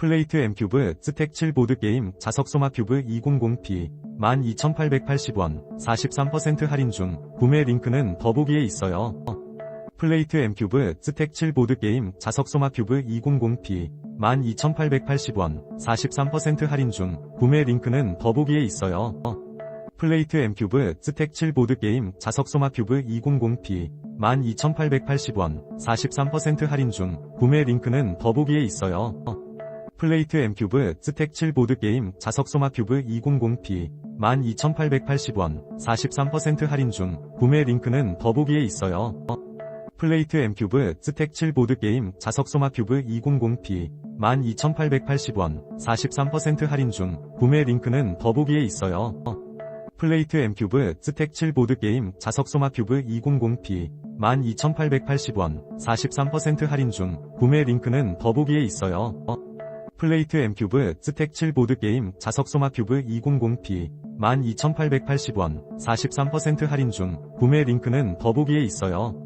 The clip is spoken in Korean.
플레이트 M큐브 스택 7 보드게임 자석 소마 큐브 200p 12,880원 43% 할인 중 구매 링크는 더보기에 있어요. 플레이트 M큐브 스택 7 보드게임 자석 소마 큐브 200p 12,880원 43% 할인 중 구매 링크는 더보기에 있어요. 플레이트 M큐브 스택 7 보드게임 자석 소마 큐브 200p 12,880원 43% 할인 중 구매 링크는 더보기에 있어요. 플레이트 M큐브 스택 7 보드게임 자석 소마 큐브 200p 12,880원 43% 할인 중 구매 링크는 더보기에 있어요. 플레이트 M큐브 스택 7 보드게임 자석 소마 큐브 200p 12,880원 43% 할인 중 구매 링크는 더보기에 있어요. 플레이트 M큐브 스택 7 보드게임 자석 소마 큐브 200p 12,880원 43% 할인 중 구매 링크는 더보기에 있어요. 플레이트 M큐브 스택 7 보드게임 자석 소마 큐브 200p 12,880원 43% 할인 중 구매 링크는 더보기에 있어요.